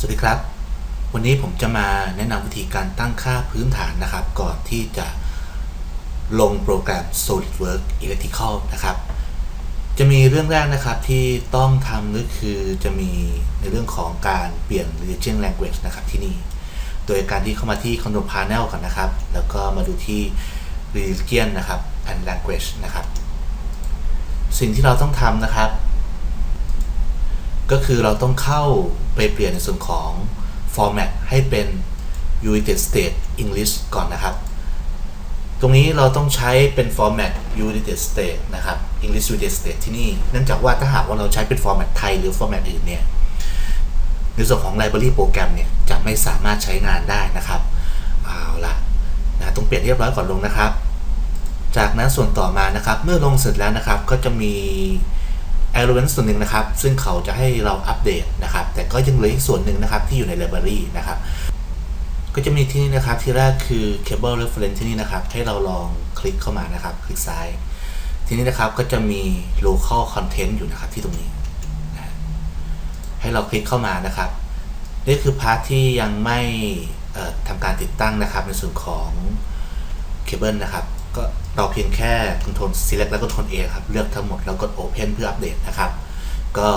สวัสดีครับ วันนี้ผมจะมาแนะนำวิธีการตั้งค่าพื้นฐานนะครับ ก่อนที่จะลงโปรแกรม SolidWorks Electrical นะครับ จะมีเรื่องแรกนะครับที่ต้องทำก็คือจะมีในเรื่องของการเปลี่ยน Region Language นะครับที่นี่ โดยการที่เข้ามาที่ Control Panel ก่อนนะครับ แล้วก็มาดูที่ Region นะครับ and Language นะครับ สิ่งที่เราต้องทำนะครับ ก็คือเราต้องเข้าไปเปลี่ยนในส่วนของ format ให้เป็น United States English ก่อนนะครับ ตรงนี้เราต้องใช้เป็น format United States นะครับ English United States ที่นี่เนื่องจากว่าถ้าหากว่าเราใช้เป็น format ไทยหรือ format อื่นเนี่ยในส่วนของ library โปรแกรมเนี่ยจะไม่สามารถใช้งานได้นะครับเอาละนะต้องเปลี่ยนเรียบร้อยก่อนลงนะครับ จากนั้นส่วนต่อมานะครับ เมื่อลงเสร็จแล้วนะครับก็จะมี Element ส่วนหนึ่งนะครับ ซึ่งเขาจะให้เราอัปเดตนะครับ แต่ก็ยังเหลืออีกส่วนหนึ่งนะครับ ที่อยู่ใน Library นะครับ ก็จะมีที่นี่นะครับ ที่แรกคือ Cable Reference ที่นี่นะครับ ให้เราลองคลิกเข้ามานะครับ คลิกซ้าย ที่นี่นะครับก็จะมี Local Content อยู่นะครับที่ตรงนี้นะให้เราคลิกเข้ามานะครับ นี่คือพาร์ทที่ยังไม่ทำการติดตั้งนะครับในส่วนของเคเบิลนะครับ ก็ เราเพียงแค่ Ctrl Select แล้วก็ Ctrl A ครับ เลือกทั้งหมดแล้วกด Open เพื่ออัปเดตนะครับ ก็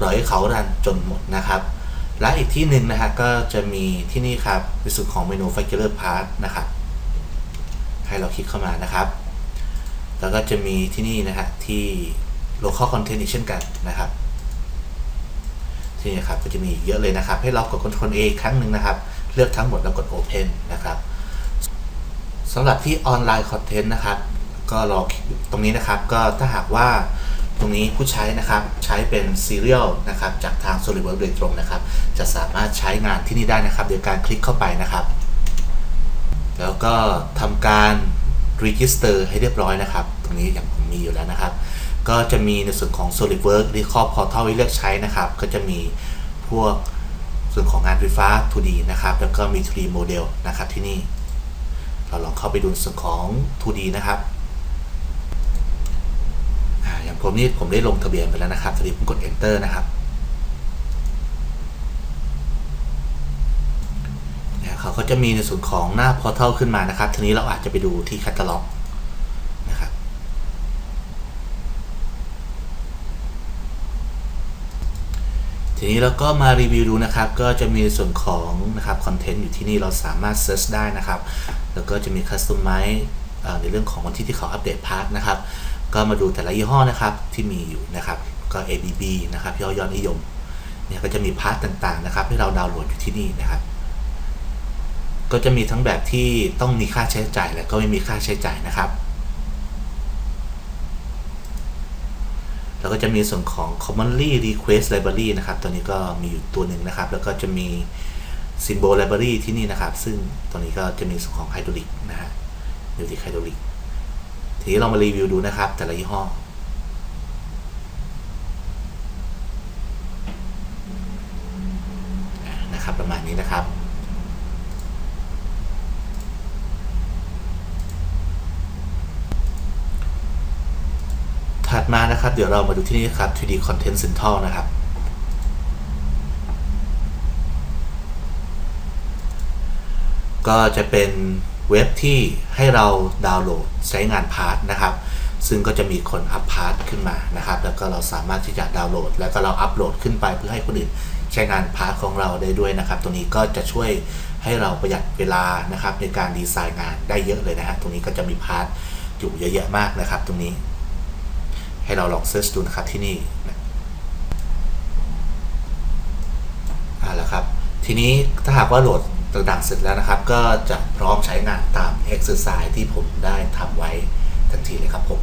รอให้เขารันจนหมดนะครับ และอีกที่หนึ่งนะฮะก็จะมีที่นี่ครับในส่วนของเมนู Figure Part นะครับ ให้เราคลิกเข้ามานะครับ แล้วก็จะมีที่นี่นะฮะที่ Local Content อีกเช่นกันนะครับที่นี่ครับก็จะมีเยอะเลยนะครับ ให้เรากด Ctrl A อีกครั้งหนึ่งนะครับ เลือกทั้งหมดแล้วกด Open นะครับสำหรับที่ออนไลน์คอนเทนต์นะครับ ก็รอตรงนี้นะครับก็ถ้าหากว่าตรงนี้ผู้ใช้นะครับใช้เป็น Serial นะครับจากทาง SolidWorks โดยตรงนะครับ จะสามารถใช้งานที่นี่ได้นะครับ โดยการคลิกเข้าไปนะครับ แล้วก็ทำการ Register ให้เรียบร้อยนะครับ ตรงนี้อย่างผมมีอยู่แล้วนะครับ ก็จะมีในส่วนของ SolidWorks Recall Portal ให้เลือกใช้นะครับ ก็จะมีพวกส่วนของงานไฟฟ้า 2D นะครับ แล้วก็มี 3D Model นะครับที่นี่ เราลองเข้าไปดูส่วนของ 2D นะครับ ผมนี่ผมได้ลงทะเบียนไปแล้วนะครับทีนี้ผมกด Enter นะครับเขาก็จะมีในส่วนของหน้า Portal ขึ้นมานะครับ ทีนี้เราอาจจะไปดูที่ Catalog นะครับ ทีนี้เราก็มารีวิวดูนะครับ ก็จะมีส่วนของนะครับคอนเทนต์อยู่ที่นี่เราสามารถเซิร์ชได้นะครับ แล้วก็จะมีคัสตอมไมซ์ในเรื่องของวันที่ที่เขาอัปเดตพาร์ทนะครับ ก็มาดูแต่ละยี่ห้อนะครับที่มีอยู่นะครับก็ ABB นะครับย่อยอดนิยมเนี่ยก็จะมีพาร์ทต่างๆนะครับให้เราดาวน์โหลดอยู่ที่นี่นะครับ ก็จะมีทั้งแบบที่ต้องมีค่าใช้จ่ายและก็ไม่มีค่าใช้จ่ายนะครับแล้วก็จะมีส่วนของ commonly request library นะครับ ตัวนี้ก็มีอยู่ตัวหนึ่งนะครับ แล้วก็จะมี symbol library ที่นี่นะครับ ซึ่งตัวนี้ก็จะมีส่วนของ hydraulic นะฮะอยู่ที่ hydraulic ทีนี้เรามารีวิวดูนะครับ แต่ละยี่ห้อนะครับประมาณนี้นะครับถัดมานะครับ เดี๋ยวเรามาดูที่นี่ครับ 3D Content Central นะครับ ก็จะเป็น เว็บที่ให้เราดาวน์โหลดใช้งานพาร์ทนะครับ ซึ่งก็จะมีคนอัพพาร์ทขึ้นมานะครับ แล้วก็เราสามารถที่จะดาวน์โหลด แล้วก็เราอัพโหลดขึ้นไปเพื่อให้คนอื่นใช้งานพาร์ทของเราได้ด้วยนะครับ ตรงนี้ก็จะช่วยให้เราประหยัดเวลานะครับในการดีไซน์งานได้เยอะเลยนะฮะตรงนี้ก็จะมีพาร์ทอยู่เยอะแยะมากนะครับ ตรงนี้ ให้เราลองเซิร์ชดูนะครับที่นี่เอาและครับ ทีนี้ถ้าหากว่าโหลด ต่างๆเสร็จแล้วนะครับ ก็จะพร้อมใช้งานตาม Exercise ที่ผมได้ทำไว้ทันทีเลยครับผม